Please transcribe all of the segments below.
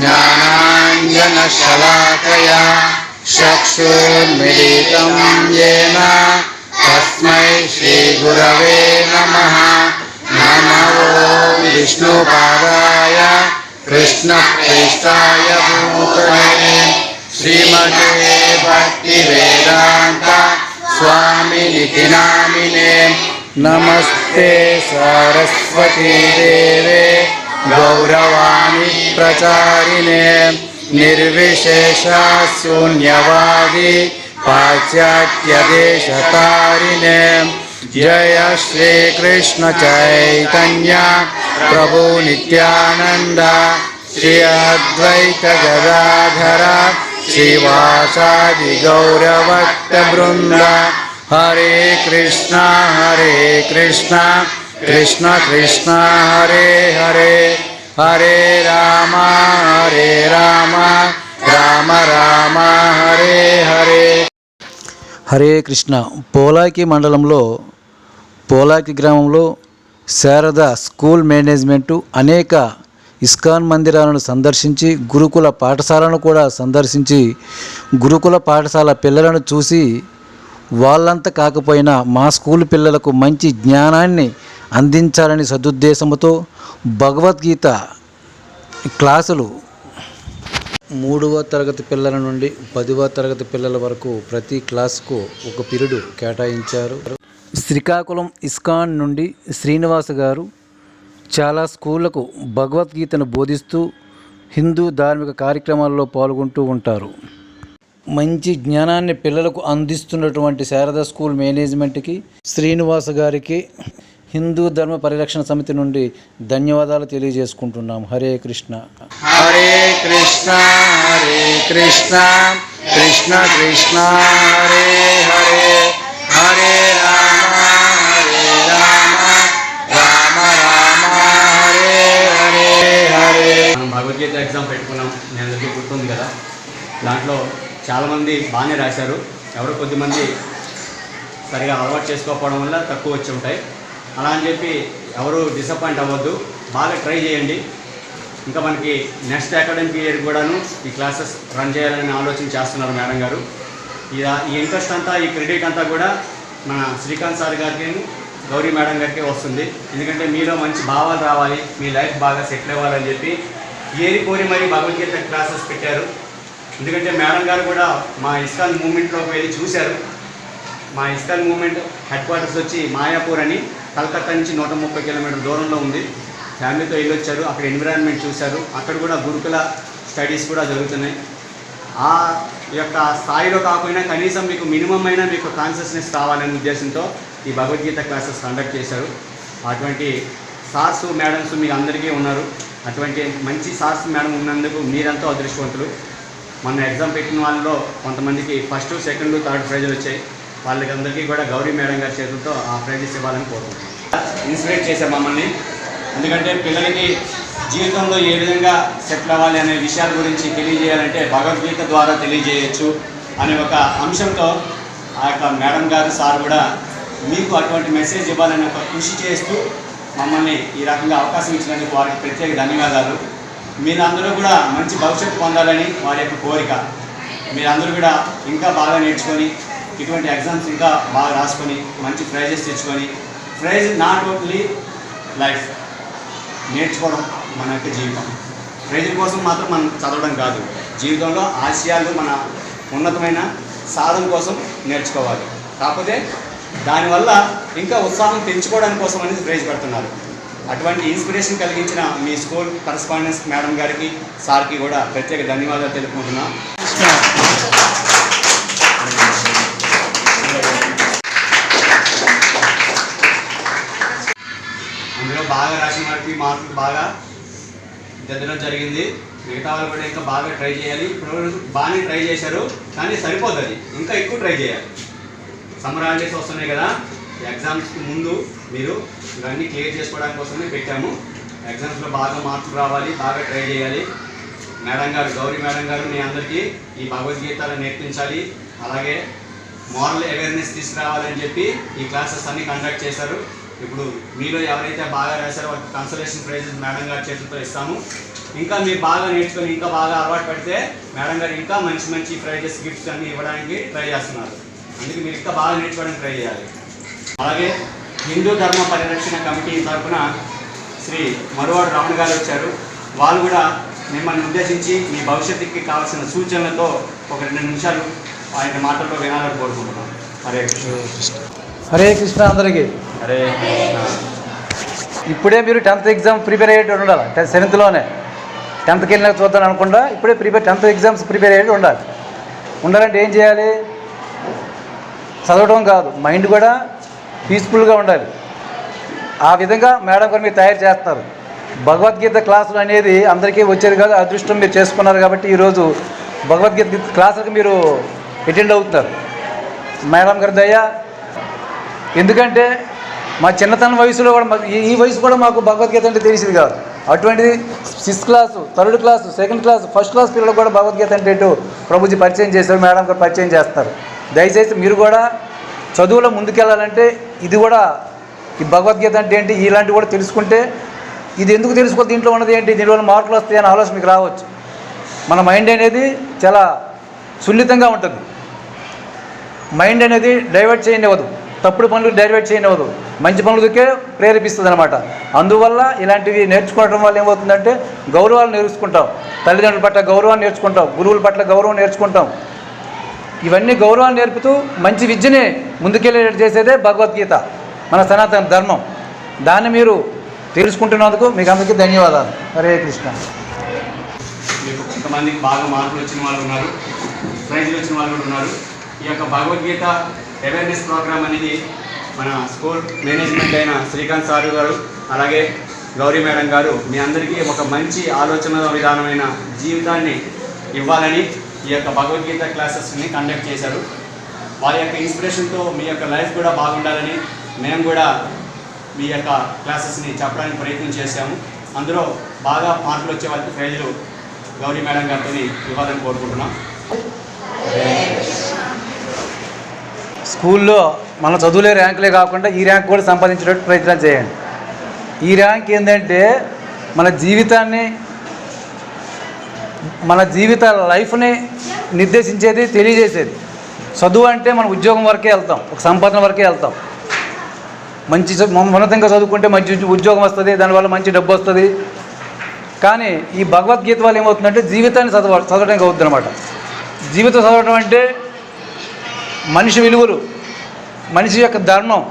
ज्ञानाञ्जनशलाकया चक्षुर्मिलितं येन तस्मै श्रीगुरवे नमः नमो विष्णुपादाय कृष्णप्रेष्ठाय भूतले श्रीमते भक्तिवेदान्त स्वामिनिति नामिने नमस्ते सरस्वती देवे गौरवाणीप्रचारिणे निर्विशेष शून्यवादि पाश्चात्यदेशतारिणे। जय श्रीकृष्ण चैतन्या प्रभुनित्यानन्द श्रियाद्वैतगदाधरा श्रीवासादिगौरभट्टवृन्द हरे कृष्ण हरे कृष्ण। कृष्ण कृष्ण हरे हरे हरे राम हरे राम राम राम हरे हरे హరే కృష్ణ పోలాకి మండలంలో పోలాకి గ్రామంలో శారద స్కూల్ మేనేజ్మెంటు అనేక ఇస్కాన్ మందిరాలను సందర్శించి గురుకుల పాఠశాలను కూడా సందర్శించి గురుకుల పాఠశాల పిల్లలను చూసి వాళ్ళంతా కాకపోయినా మా స్కూల్ పిల్లలకు మంచి జ్ఞానాన్ని అందించాలని సదుద్దేశంతో భగవద్గీత క్లాసులు మూడవ తరగతి పిల్లల నుండి పదవ తరగతి పిల్లల వరకు ప్రతి క్లాస్కు ఒక పీరియడ్ కేటాయించారు. శ్రీకాకుళం ఇస్కాన్ నుండి శ్రీనివాస్ గారు చాలా స్కూళ్ళకు భగవద్గీతను బోధిస్తూ హిందూ ధార్మిక కార్యక్రమాల్లో పాల్గొంటూ ఉంటారు. మంచి జ్ఞానాన్ని పిల్లలకు అందిస్తున్నటువంటి శారద స్కూల్ మేనేజ్మెంట్కి శ్రీనివాస్ గారికి హిందూ ధర్మ పరిరక్షణ సమితి నుండి ధన్యవాదాలు తెలియజేసుకుంటున్నాం. హరే కృష్ణ. హరే కృష్ణ హరే కృష్ణ కృష్ణ కృష్ణ హరే హరే హరే రామ హరే రామ రామ రామ హరే హరే హరే. భగవద్గీత ఎగ్జామ్ పెట్టుకున్నాం. నేను అందరికీ గుర్తుంది కదా? దాంట్లో చాలామంది బాగానే రాశారు. ఎవరు కొద్దిమంది సరిగా అలవాటు చేసుకోకపోవడం వల్ల తక్కువ వచ్చి ఉంటాయి. అలా అని చెప్పి ఎవరు డిసప్పాయింట్ అవ్వద్దు. బాగా ట్రై చేయండి. ఇంకా మనకి నెక్స్ట్ అకాడమిక్ ఇయర్ కూడాను ఈ క్లాసెస్ రన్ చేయాలని ఆలోచన చేస్తున్నారు మేడం గారు. ఈ ఈ ఇంట్రెస్ట్ అంతా ఈ క్రెడిట్ అంతా కూడా మన శ్రీకాంత్ సార్ గారికి గౌరీ మేడం గారికి వస్తుంది. ఎందుకంటే మీలో మంచి భావాలు రావాలి మీ లైఫ్ బాగా సెటిల్ అవ్వాలని చెప్పి ఏరి కోరి మరీ భగవద్గీత క్లాసెస్ పెట్టారు. ఎందుకంటే మేడం గారు కూడా మా ఇస్కాన్ మూమెంట్లోకి వెళ్ళి చూశారు. మా ఇస్కాన్ మూమెంట్ హెడ్ క్వార్టర్స్ వచ్చి మాయాపూర్ అని కలకత్తా నుంచి నూట ముప్పై కిలోమీటర్ దూరంలో ఉంది. ఫ్యామిలీతో వెళ్ళొచ్చారు. అక్కడ ఎన్విరాన్మెంట్ చూశారు. అక్కడ కూడా గురుకుల స్టడీస్ కూడా జరుగుతున్నాయి. ఆ యొక్క స్థాయిలో కాకపోయినా కనీసం మీకు మినిమం అయినా మీకు కాన్షియస్నెస్ కావాలనే ఉద్దేశంతో ఈ భగవద్గీత క్లాసెస్ కండక్ట్ చేశారు. అటువంటి సార్స్ మేడమ్స్ మీకు అందరికీ ఉన్నారు. అటువంటి మంచి సార్స్ మేడం ఉన్నందుకు మీరంతా అదృష్టవంతులు. మొన్న ఎగ్జామ్ పెట్టిన వాళ్ళలో కొంతమందికి ఫస్ట్ సెకండ్ థర్డ్ ప్రైజులు వచ్చాయి. వాళ్ళకి అందరికీ కూడా గౌరీ మేడం గారి చేతులతో ఆ ప్రైజెస్ ఇవ్వాలని కోరుకుంటున్నాను. ఇన్స్పిరేట్ చేశాం మమ్మల్ని. ఎందుకంటే పిల్లలకి జీవితంలో ఏ విధంగా సెటిల్ అవ్వాలి అనే విషయాల గురించి తెలియజేయాలంటే భగవద్గీత ద్వారా తెలియజేయచ్చు అనే ఒక అంశంతో ఆ యొక్క మేడం గారు సార్ కూడా మీకు అటువంటి మెసేజ్ ఇవ్వాలని ఒక కృషి చేస్తూ మమ్మల్ని ఈ రకంగా అవకాశం ఇచ్చినందుకు వారికి ప్రత్యేక ధన్యవాదాలు. మీరందరూ కూడా మంచి భవిష్యత్తు పొందాలని వారి యొక్క కోరిక. మీరందరూ కూడా ఇంకా బాగా నేర్చుకొని ఇటువంటి ఎగ్జామ్స్ ఇంకా బాగా రాసుకొని మంచి ప్రైజెస్ తెచ్చుకొని ప్రైజ్ నాట్ ఓన్లీ లైఫ్ నేర్చుకోవడం మన యొక్క జీవితం. ప్రైజుల కోసం మాత్రం మనం చదవడం కాదు. జీవితంలో ఆశయాలు మన ఉన్నతమైన సాధన కోసం నేర్చుకోవాలి. కాకపోతే దానివల్ల ఇంకా ఉత్సాహం పెంచుకోవడానికి కోసం అనేది ప్రైజ్ పెడుతున్నారు. అటువంటి ఇన్స్పిరేషన్ కలిగించిన మీ స్కూల్ కరస్పాండెన్స్ మేడం గారికి సార్కి కూడా ప్రత్యేక ధన్యవాదాలు తెలుపుకుంటున్నాం. రాసిన మార్కులు బాగా దిద్దడం జరిగింది. మిగతా వాళ్ళు కూడా ఇంకా బాగా ట్రై చేయాలి. ఇప్పుడు బాగానే ట్రై చేశారు కానీ సరిపోతుంది. ఇంకా ఎక్కువ ట్రై చేయాలి. సమ్మర్ హాలిడేస్ వస్తున్నాయి కదా. ఎగ్జామ్స్కి ముందు మీరు ఇవన్నీ క్లియర్ చేసుకోవడానికి కోసమే పెట్టాము. ఎగ్జామ్స్లో బాగా మార్కులు రావాలి బాగా ట్రై చేయాలి. మేడం గారు గౌరీ మేడం గారు మీ అందరికీ ఈ భగవద్గీతలు నేర్పించాలి. అలాగే మోరల్ అవేర్నెస్ తీసుకురావాలని చెప్పి ఈ క్లాసెస్ అన్ని కండక్ట్ చేశారు. ఇప్పుడు మీలో ఎవరైతే బాగా రాశారో వాళ్ళకి కన్సలేషన్ ప్రైజెస్ మేడం గారి చేతులతో ఇస్తాము. ఇంకా మీరు బాగా నేర్చుకొని ఇంకా బాగా అలవాటు పడితే మేడం గారు ఇంకా మంచి మంచి ప్రైజెస్ గిఫ్ట్స్ అన్ని ఇవ్వడానికి ట్రై చేస్తున్నారు. అందుకే మీరు ఇంకా బాగా నేర్చుకోవడానికి ట్రై చేయాలి. అలాగే హిందూ ధర్మ పరిరక్షణ కమిటీ తరఫున శ్రీ మరువాడు రమణ గారు వచ్చారు. వాళ్ళు కూడా మిమ్మల్ని ఉద్దేశించి మీ భవిష్యత్తుకి కావాల్సిన సూచనలతో ఒక రెండు నిమిషాలు ఆయన మాటల్లో వినాలని కోరుకుంటున్నాం. హరే కృష్ణ. హరే కృష్ణ అందరికీ. హరే కృష్ణ ఇప్పుడే మీరు టెన్త్ ఎగ్జామ్ ప్రిపేర్ అయ్యేటి ఉండాలి. టెన్త్ సెవెంత్లోనే టెన్త్కి వెళ్ళినాక చూద్దాం అనుకుండా ఇప్పుడే ప్రిపేర్ టెన్త్ ఎగ్జామ్స్ ప్రిపేర్ అయ్యేటి ఉండాలి. ఉండాలంటే ఏం చేయాలి? చదవడం కాదు. మైండ్ కూడా పీస్ఫుల్గా ఉండాలి. ఆ విధంగా మేడం గారు మీరు తయారు చేస్తారు భగవద్గీత క్లాసులు అనేది అందరికీ వచ్చేది కాదు. అదృష్టం మీరు చేసుకున్నారు కాబట్టి ఈరోజు భగవద్గీత క్లాసులకు మీరు అటెండ్ అవుతున్నారు. మేడం గారి దయ ఎందుకంటే మా చిన్నతన వయసులో కూడా మాకు- ఈ- వయసు కూడా మాకు భగవద్గీత అంటే తెలిసింది కాదు. అటువంటిది sixth class third class second class first class పిల్లలకు కూడా భగవద్గీత అంటే ఏంటో ప్రభుజీ పరిచయం చేశారు మేడం గారు పరిచయం చేస్తారు. దయచేసి మీరు కూడా చదువులో ముందుకెళ్ళాలంటే ఇది కూడా ఈ భగవద్గీత అంటే ఏంటి ఇలాంటివి కూడా తెలుసుకుంటే ఇది ఎందుకు తెలుసుకో దీంట్లో ఉన్నది ఏంటి? దీనివల్ల మార్కులు వస్తాయని ఆలోచన మీకు రావచ్చు. మన మైండ్ అనేది చాలా సున్నితంగా ఉంటుంది. మైండ్ అనేది డైవర్ట్ చేయనివ్వదు. తప్పుడు పనులు డైవర్ట్ చేయనివ్వదు. మంచి పనులకే ప్రేరేపిస్తుంది అనమాట అందువల్ల ఇలాంటివి నేర్చుకోవడం వల్ల ఏమవుతుందంటే గౌరవాలు నేర్చుకుంటాం. తల్లిదండ్రుల పట్ల గౌరవాన్ని నేర్చుకుంటాం. గురువుల పట్ల గౌరవం నేర్చుకుంటాం. ఇవన్నీ గౌరవాన్ని నేర్పుతూ మంచి విద్యని ముందుకెళ్ళేటట్టు చేసేదే భగవద్గీత మన సనాతన ధర్మం. దాన్ని మీరు తెలుసుకుంటున్నందుకు మీకు అందరికీ ధన్యవాదాలు. హరే కృష్ణ. మీకు కొంతమందికి బాగా మార్పులు వచ్చిన వాళ్ళు ఉన్నారు ప్రైజ్లు వచ్చిన వాళ్ళు కూడా ఉన్నారు. ఈ యొక్క భగవద్గీత అవేర్నెస్ ప్రోగ్రామ్ అనేది మన స్కూల్ మేనేజ్మెంట్ అయిన శ్రీకాంత్ సారు గారు అలాగే గౌరీ మేడం గారు మీ అందరికీ ఒక మంచి ఆలోచన విధానమైన జీవితాన్ని ఇవ్వాలని ఈ యొక్క భగవద్గీత క్లాసెస్ని కండక్ట్ చేశారు. వారి యొక్క ఇన్స్పిరేషన్తో మీ యొక్క లైఫ్ కూడా బాగుండాలని మేము కూడా మీ యొక్క క్లాసెస్ని చెప్పడానికి ప్రయత్నం చేశాము. అందులో బాగా మార్కులు వచ్చే వాళ్ళకి ప్రైజులు గౌరీ మేడం గారితో ఇవ్వాలని కోరుకుంటున్నాం. స్కూల్లో మన చదువులే ర్యాంకులే కాకుండా ఈ ర్యాంక్ కూడా సంపాదించేటట్టు ప్రయత్నం చేయండి. ఈ ర్యాంక్ ఏంటంటే మన జీవితాన్ని మన జీవిత లైఫ్ని నిర్దేశించేది తెలియజేసేది. చదువు అంటే మన ఉద్యోగం వరకే వెళ్తాం ఒక సంపాదన వరకే వెళ్తాం. మంచి ఉన్నతంగా చదువుకుంటే మంచి ఉద్యోగం వస్తుంది దానివల్ల మంచి డబ్బు వస్తుంది. కానీ ఈ భగవద్గీత వల్ల ఏమవుతుందంటే జీవితాన్ని చదవ చదవడానికి అవుతుంది అనమాట జీవితం చదవడం అంటే మనిషి విలువలు మనిషి యొక్క ధర్మం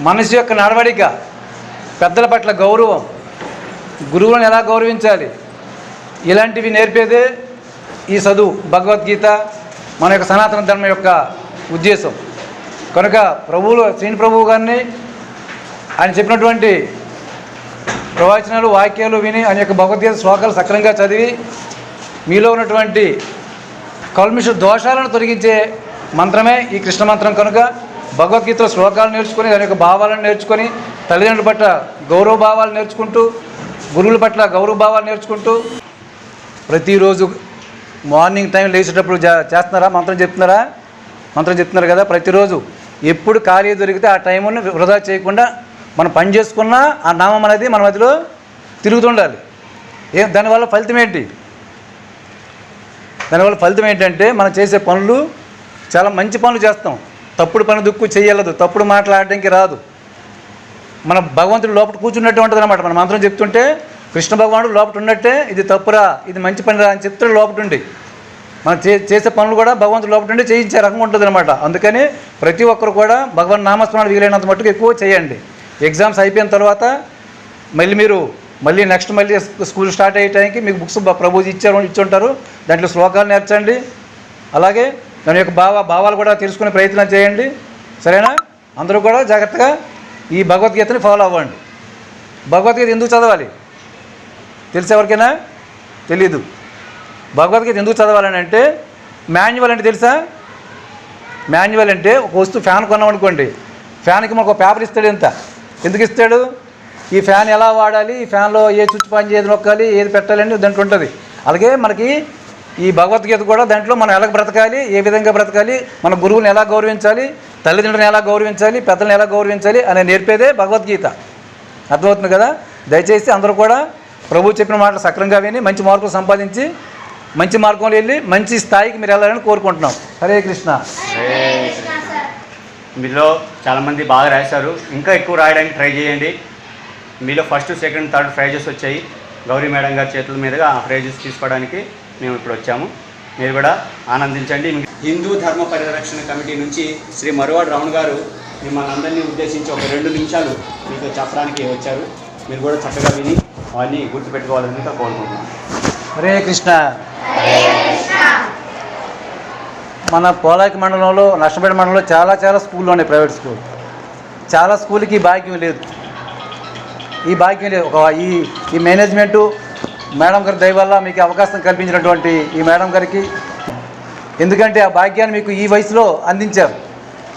మనిషి యొక్క నడవడిక పెద్దల పట్ల గౌరవం గురువులను ఎలా గౌరవించాలి? ఇలాంటివి నేర్పేదే ఈ చదువు భగవద్గీత మన యొక్క సనాతన ధర్మం యొక్క ఉద్దేశం. కనుక ప్రభువులు శ్రీని ప్రభువు గారిని ఆయన చెప్పినటువంటి ప్రవచనాలు వాక్యాలు విని ఆయన యొక్క భగవద్గీత శ్లోకాలు సక్రంగా చదివి మీలో ఉన్నటువంటి కల్మిష దోషాలను తొలగించే మంత్రమే ఈ కృష్ణ మంత్రం కనుక భగవద్గీతలో శ్లోకాలు నేర్చుకొని దాని యొక్క భావాలను నేర్చుకొని తల్లిదండ్రుల పట్ల గౌరవ భావాలు నేర్చుకుంటూ గురువుల పట్ల గౌరవ భావాలు నేర్చుకుంటూ ప్రతిరోజు మార్నింగ్ టైం లేచేటప్పుడు చేస్తున్నారా? మంత్రం చెప్తున్నారా? మంత్రం చెప్తున్నారు కదా ప్రతిరోజు ఎప్పుడు ఖాళీ దొరికితే ఆ టైంను వృధా చేయకుండా మనం పని చేసుకున్నా ఆ నామం అనేది మన మధ్యలో తిరుగుతుండాలి. ఏ దానివల్ల ఫలితం ఏంటి? దానివల్ల ఫలితం ఏంటంటే మనం చేసే పనులు చాలా మంచి పనులు చేస్తాం. తప్పుడు పని దుక్కు చేయలేదు తప్పుడు మాట్లాడడానికి రాదు. మన భగవంతుడు లోపల కూర్చున్నట్టు ఉంటుంది అనమాట మన మంత్రం చెప్తుంటే కృష్ణ భగవానుడు లోపల ఉన్నట్టే ఇది తప్పురా ఇది మంచి పనిరా అని చెప్తాడు లోపల ఉండి మనం చే చేసే పనులు కూడా భగవంతుడు లోపల ఉండి చేయించే రకంగా ఉంటుంది అనమాట అందుకని ప్రతి ఒక్కరు కూడా భగవాన్ నామస్మరణ వీలైనంత మట్టుకు ఎక్కువ చేయండి. ఎగ్జామ్స్ అయిపోయిన తర్వాత మళ్ళీ మీరు మళ్ళీ నెక్స్ట్ మళ్ళీ స్కూల్ స్టార్ట్ అయ్యే టైంకి మీకు బుక్స్ ప్రభుజీ ఇచ్చారు ఇచ్చుంటారు. దాంట్లో శ్లోకాలు నేర్చండి. అలాగే దాని యొక్క భావ భావాలు కూడా తెలుసుకునే ప్రయత్నం చేయండి. సరేనా? అందరూ కూడా జాగ్రత్తగా ఈ భగవద్గీతని ఫాలో అవ్వండి. భగవద్గీత ఎందుకు చదవాలి? తెలిసి ఎవరికైనా తెలీదు. భగవద్గీత ఎందుకు చదవాలని అంటే మాన్యువల్ అంటే తెలుసా? మాన్యువల్ అంటే ఒక వస్తువు ఫ్యాన్ కొన్నాం అనుకోండి. ఫ్యాన్కి మనకు ఒక పేపర్ ఇస్తాడు ఎంత? ఎందుకు ఇస్తాడు? ఈ ఫ్యాన్ ఎలా వాడాలి? ఈ ఫ్యాన్లో ఏ చుచ్చు పని ఏది నొక్కాలి ఏది పెట్టాలని దాంట్లో ఉంటుంది. అలాగే మనకి ఈ భగవద్గీత కూడా దాంట్లో మనం ఎలా బ్రతకాలి ఏ విధంగా బ్రతకాలి మన గురువుని ఎలా గౌరవించాలి తల్లిదండ్రులను ఎలా గౌరవించాలి పెద్దలను ఎలా గౌరవించాలి అనే నేర్పేదే భగవద్గీత. అర్థమవుతుంది కదా? దయచేసి అందరూ కూడా ప్రభు చెప్పిన మాటలు సక్రంగా విని మంచి మార్కులు సంపాదించి మంచి మార్గంలో వెళ్ళి మంచి స్థాయికి మీరు వెళ్ళాలని కోరుకుంటున్నాం. హరే కృష్ణ మీలో చాలామంది బాగా రాశారు. ఇంకా ఎక్కువ రాయడానికి ట్రై చేయండి. మీలో ఫస్ట్ సెకండ్ థర్డ్ ప్రైజెస్ వచ్చాయి. గౌరీ మేడం గారి చేతుల మీదుగా ఆ ప్రైజెస్ తీసుకోవడానికి మేము ఇప్పుడు వచ్చాము. మీరు కూడా ఆనందించండి. హిందూ ధర్మ పరిరక్షణ కమిటీ నుంచి శ్రీ మరువాడు రమణ గారు మిమ్మల్ని అందరినీ ఉద్దేశించి ఒక రెండు నిమిషాలు మీతో చెప్పడానికి వచ్చారు. మీరు కూడా చక్కగా విని అవన్నీ గుర్తుపెట్టుకోవాలని కోరుకుంటున్నాను హరే కృష్ణ. మన పోలాకి మండలంలో నష్టపేట మండలంలో చాలా చాలా స్కూళ్ళు ఉన్నాయి ప్రైవేట్ స్కూల్. చాలా స్కూల్కి ఈ భాగ్యం లేదు. ఈ భాగ్యం లేదు. ఒక ఈ ఈ మేనేజ్మెంటు మేడం గారి దయవల్ల మీకు అవకాశం కల్పించినటువంటి ఈ మేడం గారికి. ఎందుకంటే ఆ భాగ్యాన్ని మీకు ఈ వయసులో అందించారు.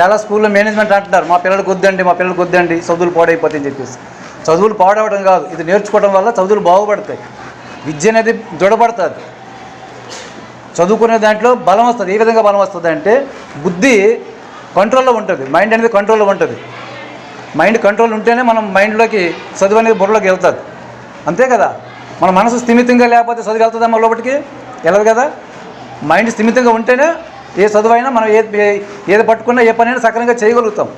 చాలా స్కూల్లో మేనేజ్మెంట్ అంటున్నారు మా పిల్లలకు వద్దండి మా పిల్లలకు వద్దండి చదువులు పాడైపోతాయని చెప్పేసి. చదువులు పాడవడం కాదు ఇది నేర్చుకోవడం వల్ల చదువులు బాగుపడతాయి. విద్య అనేది దృఢపడుతుంది. చదువుకునే దాంట్లో బలం వస్తుంది. ఏ విధంగా బలం వస్తుంది అంటే బుద్ధి కంట్రోల్లో ఉంటుంది మైండ్ అనేది కంట్రోల్లో ఉంటుంది. మైండ్ కంట్రోల్ ఉంటేనే మనం మైండ్లోకి చదువు అనేది బుర్రలోకి వెళ్తుంది. అంతే కదా? మన మనసు స్థిమితంగా లేకపోతే చదువు వెళ్తుందా మన లోపలికి? వెళ్ళదు కదా? మైండ్ స్థిమితంగా ఉంటేనే ఏ చదువు అయినా మనం ఏ ఏది పట్టుకున్నా ఏ పనైనా సక్రమంగా చేయగలుగుతాం.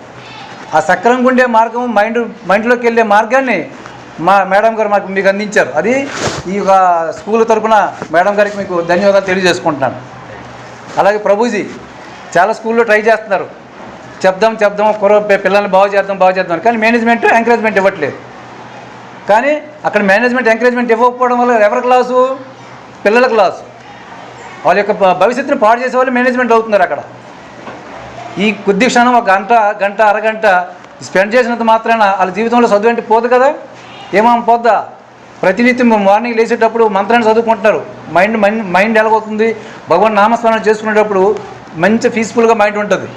ఆ సక్రమంగా ఉండే మార్గం మైండ్ మైండ్లోకి వెళ్ళే మార్గాన్ని మా మేడం గారు మాకు మీకు అందించారు. అది ఈ యొక్క స్కూల్ తరపున మేడం గారికి మీకు ధన్యవాదాలు తెలియజేసుకుంటున్నాను. అలాగే ప్రభుజీ చాలా స్కూల్లో ట్రై చేస్తున్నారు. చెప్దాం చెప్దాం కుర్ర పిల్లల్ని బాగు చేద్దాం బాగు చేద్దాం కానీ మేనేజ్మెంట్ ఎంకరేజ్మెంట్ ఇవ్వట్లేదు. కానీ అక్కడ మేనేజ్మెంట్ ఎంకరేజ్మెంట్ ఇవ్వకపోవడం వల్ల ఎవరి క్లాసు? పిల్లల క్లాసు. వాళ్ళ యొక్క భవిష్యత్తును పాడు చేసే వాళ్ళు మేనేజ్మెంట్ అవుతున్నారు అక్కడ. ఈ కొద్ది క్షణం ఒక గంట గంట అరగంట స్పెండ్ చేసినంత మాత్రాన వాళ్ళ జీవితంలో చదువు అంటే పోదు కదా? ఏమో పోద్దా? ప్రతినిత్యం మార్నింగ్ లేచేటప్పుడు మంత్రాన్ని చదువుకుంటున్నారు. మైండ్ మైండ్ మైండ్ ఎలాగవుతుంది? భగవాన్ నామస్మరణ చేసుకునేటప్పుడు మంచి పీస్ఫుల్గా మైండ్ ఉంటుంది.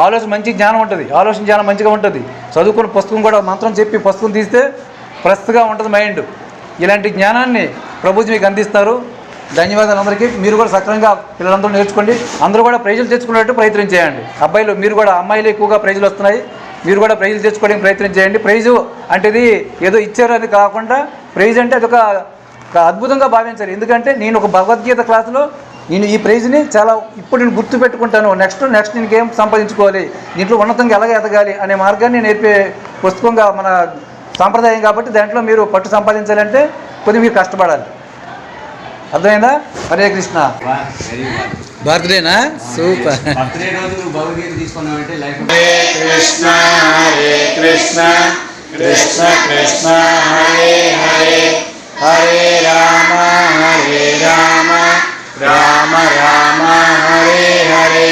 ఆలోచన మంచి జ్ఞానం ఉంటుంది. ఆలోచన జ్ఞానం మంచిగా ఉంటుంది. చదువుకున్న పుస్తకం కూడా మంత్రం చెప్పి పుస్తకం తీస్తే ప్రస్తుగా ఉంటుంది మైండ్ ఇలాంటి జ్ఞానాన్ని ప్రభుజీ మీకు అందిస్తారు. ధన్యవాదాలు అందరికీ. మీరు కూడా సక్రమంగా పిల్లలందరూ నేర్చుకోండి. అందరూ కూడా ప్రైజులు తెచ్చుకునేట్టు ప్రయత్నం చేయండి. అబ్బాయిలు మీరు కూడా అమ్మాయిలు ఎక్కువగా ప్రైజులు వస్తున్నాయి. మీరు కూడా ప్రైజులు తెచ్చుకోవడానికి ప్రయత్నం చేయండి. ప్రైజు అంటే ఇది ఏదో ఇచ్చారు అది కాకుండా ప్రైజ్ అంటే అదొక ఒక అద్భుతంగా భావించారు ఎందుకంటే నేను ఒక భగవద్గీత క్లాసులో నేను ఈ ప్రైజ్ని చాలా ఇప్పుడు నేను గుర్తు పెట్టుకుంటాను. నెక్స్ట్ నెక్స్ట్ నేను ఏం సంపాదించుకోవాలి? దీంట్లో ఉన్నతంగా ఎలాగ ఎదగాలి అనే మార్గాన్ని నేర్పే పుస్తకంగా మన సాంప్రదాయం కాబట్టి దాంట్లో మీరు పట్టు సంపాదించాలంటే కొద్దిగా మీరు కష్టపడాలి. అర్థమైందా? హరే కృష్ణ. బర్త్డేనా? సూపర్. హరే కృష్ణ కృష్ణ కృష్ణ కృష్ణ హరే హరే హరే రామ హరే రామ రామ రామ హరే హరే.